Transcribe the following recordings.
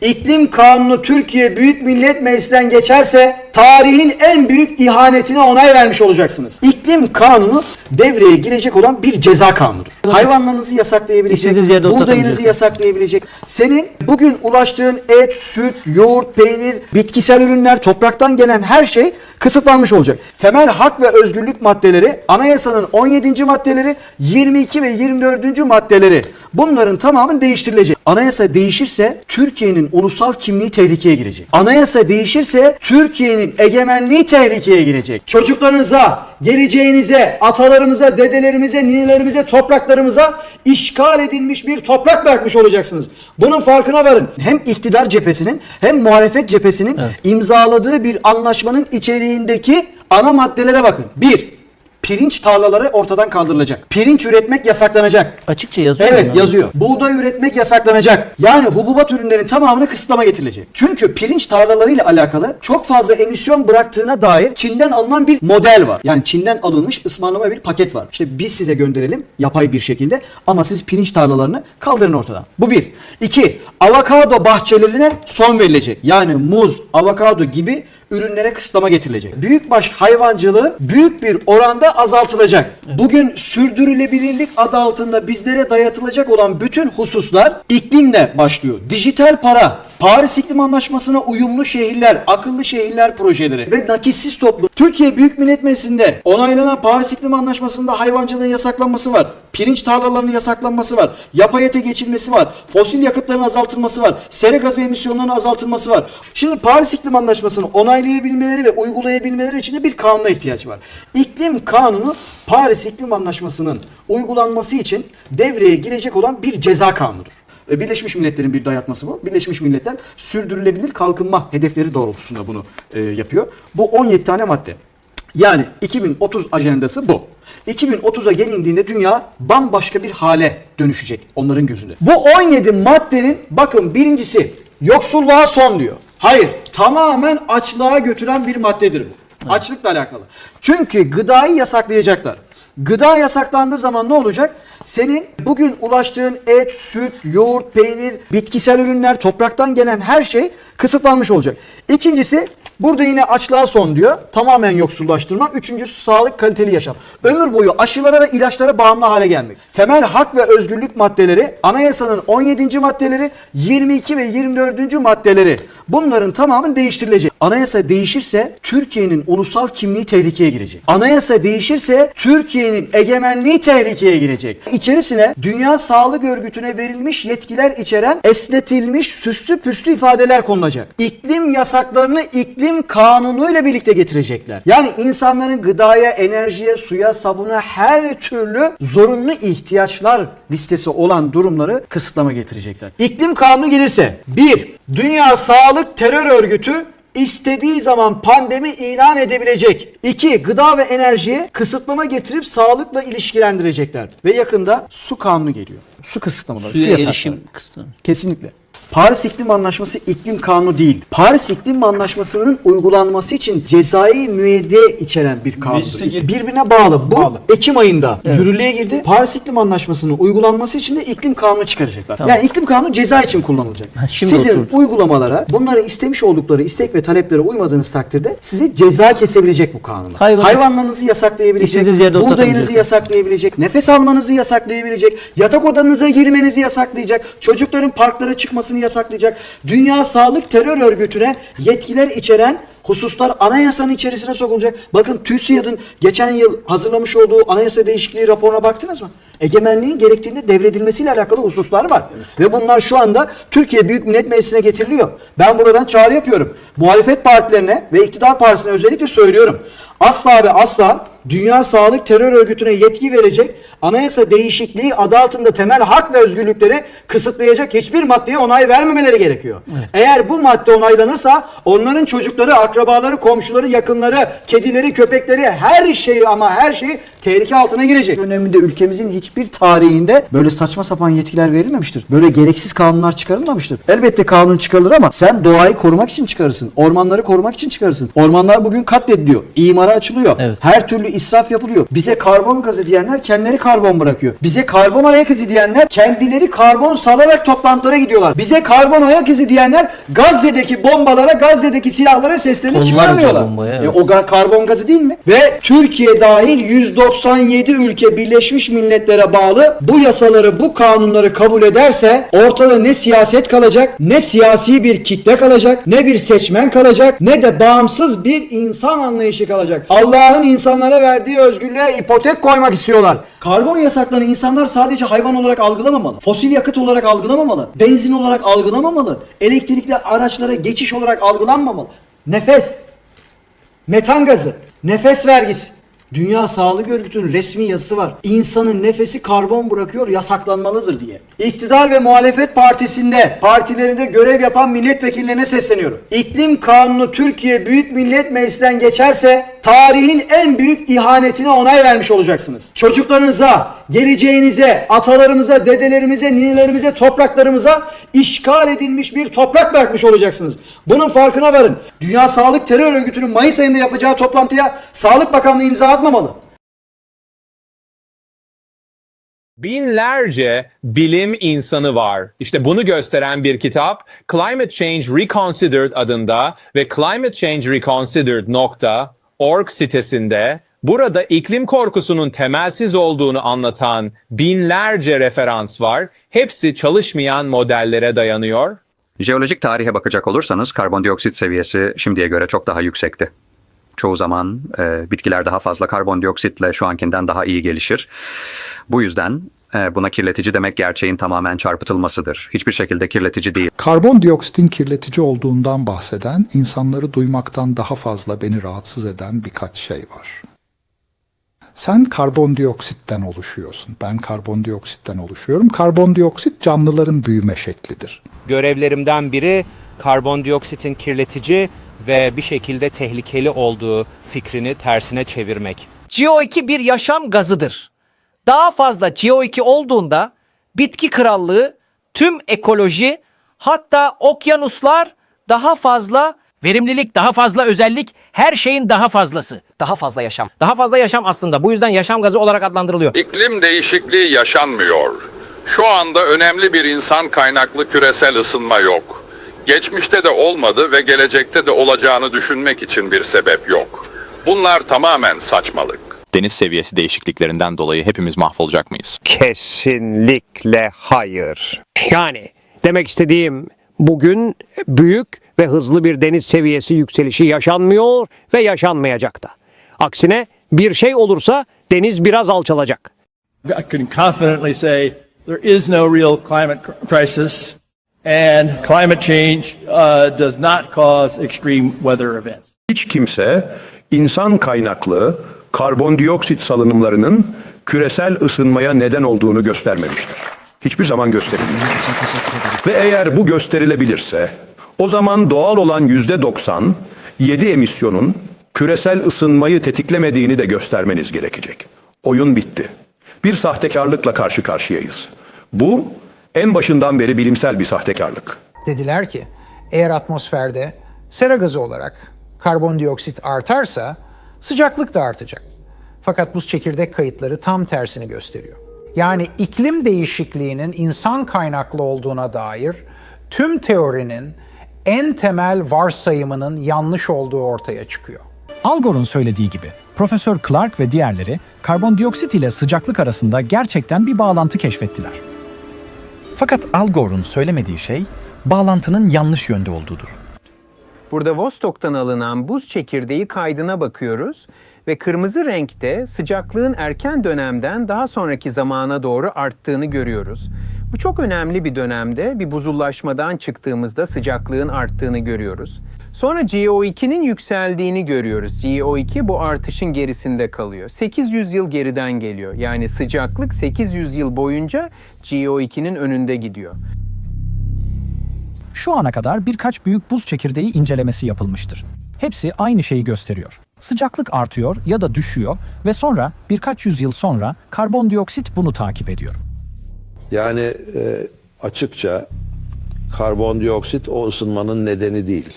İklim kanunu Türkiye Büyük Millet Meclisi'nden geçerse tarihin en büyük ihanetine onay vermiş olacaksınız. İklim kanunu devreye girecek olan bir ceza kanunudur. Hayvanlarınızı yasaklayabilecek, İstediğiniz yerde buğdayınızı yasaklayabilecek. Senin bugün ulaştığın et, süt, yoğurt, peynir, bitkisel ürünler, topraktan gelen her şey kısıtlanmış olacak. Temel hak ve özgürlük maddeleri, anayasanın 17. maddeleri, 22 ve 24. maddeleri bunların tamamı değiştirilecek. Anayasa değişirse Türkiye'nin ulusal kimliği tehlikeye girecek. Anayasa değişirse Türkiye'nin egemenliği tehlikeye girecek. Çocuklarınıza, geleceğinize, atalarımıza, dedelerimize, ninelerimize, topraklarımıza işgal edilmiş bir toprak bırakmış olacaksınız. Bunun farkına varın. Hem iktidar cephesinin hem muhalefet cephesinin imzaladığı bir anlaşmanın içeriğindeki ana maddelere bakın. Bir, pirinç tarlaları ortadan kaldırılacak. Pirinç üretmek yasaklanacak. Açıkça yazıyor. Evet mu? yazıyor. Buğday üretmek yasaklanacak. Yani hububat ürünlerinin tamamına kısıtlama getirilecek. Çünkü pirinç tarlalarıyla alakalı çok fazla emisyon bıraktığına dair Çin'den alınan bir model var. Yani Çin'den alınmış ısmarlama bir paket var. İşte biz size gönderelim yapay bir şekilde ama siz pirinç tarlalarını kaldırın ortadan. Bu bir. İki, avokado bahçelerine son verilecek. Yani muz, avokado gibi ürünlere kısıtlama getirilecek. Büyükbaş hayvancılığı büyük bir oranda azaltılacak. Bugün sürdürülebilirlik adı altında bizlere dayatılacak olan bütün hususlar iklimle başlıyor. Dijital para, Paris İklim Anlaşması'na uyumlu şehirler, akıllı şehirler projeleri ve nakitsiz toplum. Türkiye Büyük Millet Meclisi'nde onaylanan Paris İklim Anlaşması'nda hayvancılığın yasaklanması var. Pirinç tarlalarının yasaklanması var. Yapay ete geçilmesi var. Fosil yakıtların azaltılması var. Sera gazı emisyonlarının azaltılması var. Şimdi Paris İklim Anlaşması'nı onaylayabilmeleri ve uygulayabilmeleri için de bir kanuna ihtiyaç var. İklim kanunu Paris İklim Anlaşması'nın uygulanması için devreye girecek olan bir ceza kanunudur. E, Birleşmiş Milletler'in bir dayatması bu. Birleşmiş Milletler sürdürülebilir kalkınma hedefleri doğrultusunda bunu e, yapıyor. Bu 17 tane madde. Yani 2030 ajandası bu. 2030'a gelindiğinde dünya bambaşka bir hale dönüşecek onların gözünde. Bu 17 maddenin bakın birincisi yoksulluğa son diyor. Hayır tamamen açlığa götüren bir maddedir bu. Açlıkla alakalı. Çünkü gıdayı yasaklayacaklar. Gıda yasaklandığı zaman ne olacak? Senin bugün ulaştığın et, süt, yoğurt, peynir, bitkisel ürünler, topraktan gelen her şey kısıtlanmış olacak. İkincisi burada yine açlığa son diyor. Tamamen yoksullaştırma. Üçüncüsü sağlık kaliteli yaşam. Ömür boyu aşılara ve ilaçlara bağımlı hale gelmek. Temel hak ve özgürlük maddeleri, anayasanın 17. maddeleri, 22 ve 24. maddeleri bunların tamamı değiştirilecek. Anayasa değişirse Türkiye'nin ulusal kimliği tehlikeye girecek. Anayasa değişirse Türkiye'nin egemenliği tehlikeye girecek. İçerisine Dünya Sağlık Örgütü'ne verilmiş yetkiler içeren esnetilmiş süslü püslü ifadeler konulacak. İklim yasaklarını iklim kanunuyla birlikte getirecekler. Yani insanların gıdaya, enerjiye, suya, sabuna her türlü zorunlu ihtiyaçlar listesi olan durumları kısıtlama getirecekler. İklim kanunu gelirse 1. Dünya Sağlık Terör Örgütü istediği zaman pandemi ilan edebilecek. 2. Gıda ve enerjiye kısıtlama getirip sağlıkla ilişkilendirecekler. Ve yakında su kanunu geliyor. Su kısıtlamaları, Suya su yasakları. erişim kısıtlı. Kesinlikle. Paris İklim Anlaşması iklim kanunu değil. Paris İklim Anlaşması'nın uygulanması için cezai müeyyide içeren bir kanundur. Gir- Birbirine bağlı. Bu Bağlı. Ekim ayında yürürlüğe girdi. Paris İklim Anlaşması'nın uygulanması için de iklim kanunu çıkaracaklar. Yani iklim kanunu ceza için kullanılacak. Ha, şimdi Sizin oturdu. uygulamalara, bunları istemiş oldukları istek ve taleplere uymadığınız takdirde size ceza kesebilecek bu kanunlar. Hayvanı- Hayvanlarınızı yasaklayabilecek, İstediğiniz yerde buğdayınızı yasaklayabilecek, nefes almanızı yasaklayabilecek, yatak odanıza girmenizi yasaklayacak, çocukların parklara çıkmasını yasaklayacak, Dünya Sağlık Terör Örgütü'ne yetkiler içeren hususlar anayasanın içerisine sokulacak. Bakın TÜSİAD'ın geçen yıl hazırlamış olduğu anayasa değişikliği raporuna baktınız mı? Egemenliğin gerektiğinde devredilmesiyle alakalı hususlar var. Ve bunlar şu anda Türkiye Büyük Millet Meclisi'ne getiriliyor. Ben buradan çağrı yapıyorum. Muhalefet partilerine ve iktidar partisine özellikle söylüyorum. Asla ve asla Dünya Sağlık Terör Örgütü'ne yetki verecek, anayasa değişikliği adı altında temel hak ve özgürlükleri kısıtlayacak hiçbir maddeye onay vermemeleri gerekiyor. Eğer bu madde onaylanırsa onların çocukları, akrabaları komşuları, yakınları, kedileri, köpekleri her şeyi ama her şeyi tehlike altına girecek. Döneminde ülkemizin hiçbir tarihinde böyle saçma sapan yetkiler verilmemiştir. Böyle gereksiz kanunlar çıkarılmamıştır. Elbette kanun çıkarılır ama sen doğayı korumak için çıkarırsın. Ormanları korumak için çıkarırsın. Ormanlar bugün katlediliyor. İmara açılıyor. Evet. Her türlü israf yapılıyor. Bize karbon gazı diyenler kendileri karbon bırakıyor. Bize karbon ayak izi diyenler kendileri karbon salarak toplantılara gidiyorlar. Bize karbon ayak izi diyenler Gazze'deki bombalara, Gazze'deki silahlara seslerini Tonlarca çıkarmıyorlar. bombaya, E, evet. o ga- karbon gazı değil mi? Ve Türkiye dahil 197 ülke Birleşmiş Milletler'e bağlı bu yasaları, bu kanunları kabul ederse ortada ne siyaset kalacak, ne siyasi bir kitle kalacak, ne bir seçmen kalacak, ne de bağımsız bir insan anlayışı kalacak. Allah'ın insanlara verdiği özgürlüğe ipotek koymak istiyorlar. Karbon yasaklarını insanlar sadece hayvan olarak algılamamalı. Fosil yakıt olarak algılamamalı. Benzin olarak algılamamalı. Elektrikli araçlara geçiş olarak algılanmamalı. Nefes, Metan gazı, nefes vergisi. Dünya Sağlık Örgütü'nün resmi yazısı var. İnsanın nefesi karbon bırakıyor yasaklanmalıdır diye. İktidar ve muhalefet partisinde, partilerinde görev yapan milletvekillerine sesleniyorum. İklim kanunu Türkiye Büyük Millet Meclisi'nden geçerse tarihin en büyük ihanetine onay vermiş olacaksınız. Çocuklarınıza, geleceğinize, atalarımıza, dedelerimize, ninelerimize, topraklarımıza işgal edilmiş bir toprak bırakmış olacaksınız. Bunun farkına varın. Dünya Sağlık Terör Örgütü'nün Mayıs ayında yapacağı toplantıya Sağlık Bakanlığı imza atmamalı. Binlerce bilim insanı var. İşte bunu gösteren bir kitap Climate Change Reconsidered adında ve climatechangereconsidered.org sitesinde burada iklim korkusunun temelsiz olduğunu anlatan binlerce referans var. Hepsi çalışmayan modellere dayanıyor. Jeolojik tarihe bakacak olursanız karbondioksit seviyesi şimdiye göre çok daha yüksekti. Çoğu zaman e, bitkiler daha fazla karbondioksitle şu ankinden daha iyi gelişir. Bu yüzden buna kirletici demek gerçeğin tamamen çarpıtılmasıdır. Hiçbir şekilde kirletici değil. Karbondioksitin kirletici olduğundan bahseden, insanları duymaktan daha fazla beni rahatsız eden birkaç şey var. Sen karbondioksitten oluşuyorsun. Ben karbondioksitten oluşuyorum. Karbondioksit canlıların büyüme şeklidir. görevlerimden biri karbondioksitin kirletici ve bir şekilde tehlikeli olduğu fikrini tersine çevirmek. CO2 bir yaşam gazıdır. Daha fazla CO2 olduğunda bitki krallığı, tüm ekoloji, hatta okyanuslar daha fazla Verimlilik, daha fazla özellik, her şeyin daha fazlası. daha fazla yaşam. Daha fazla yaşam aslında. Bu yüzden yaşam gazı olarak adlandırılıyor. İklim değişikliği yaşanmıyor. Şu anda önemli bir insan kaynaklı küresel ısınma yok. Geçmişte de olmadı ve gelecekte de olacağını düşünmek için bir sebep yok. Bunlar tamamen saçmalık. Deniz seviyesi değişikliklerinden dolayı hepimiz mahvolacak mıyız? Kesinlikle hayır. Yani demek istediğim bugün büyük ve hızlı bir deniz seviyesi yükselişi yaşanmıyor ve yaşanmayacak da. Aksine bir şey olursa deniz biraz alçalacak. I can confidently say there is no real climate cr- crisis, and climate change uh, does not cause extreme weather events. Hiç kimse insan kaynaklı karbondioksit salınımlarının küresel ısınmaya neden olduğunu göstermemiştir. Hiçbir zaman gösterilmedi. Ve eğer bu gösterilebilirse o zaman doğal olan yüzde 90 7 emisyonun küresel ısınmayı tetiklemediğini de göstermeniz gerekecek. Oyun bitti. Bir sahtekarlıkla karşı karşıyayız. Bu en başından beri bilimsel bir sahtekarlık. Dediler ki eğer atmosferde sera gazı olarak karbondioksit artarsa sıcaklık da artacak. Fakat buz çekirdek kayıtları tam tersini gösteriyor. Yani iklim değişikliğinin insan kaynaklı olduğuna dair tüm teorinin en temel varsayımının yanlış olduğu ortaya çıkıyor. Al Gore'un söylediği gibi Profesör Clark ve diğerleri karbondioksit ile sıcaklık arasında gerçekten bir bağlantı keşfettiler. Fakat Al Gore'un söylemediği şey bağlantının yanlış yönde olduğudur. Burada Vostok'tan alınan buz çekirdeği kaydına bakıyoruz ve kırmızı renkte sıcaklığın erken dönemden daha sonraki zamana doğru arttığını görüyoruz. Bu çok önemli bir dönemde bir buzullaşmadan çıktığımızda sıcaklığın arttığını görüyoruz. Sonra CO2'nin yükseldiğini görüyoruz. CO2 bu artışın gerisinde kalıyor. 800 yıl geriden geliyor. Yani sıcaklık 800 yıl boyunca CO2'nin önünde gidiyor. Şu ana kadar birkaç büyük buz çekirdeği incelemesi yapılmıştır. hepsi aynı şeyi gösteriyor. Sıcaklık artıyor ya da düşüyor ve sonra birkaç yüzyıl sonra karbondioksit bunu takip ediyor. Yani e, açıkça karbondioksit o ısınmanın nedeni değil.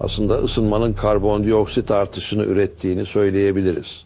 Aslında ısınmanın karbondioksit artışını ürettiğini söyleyebiliriz.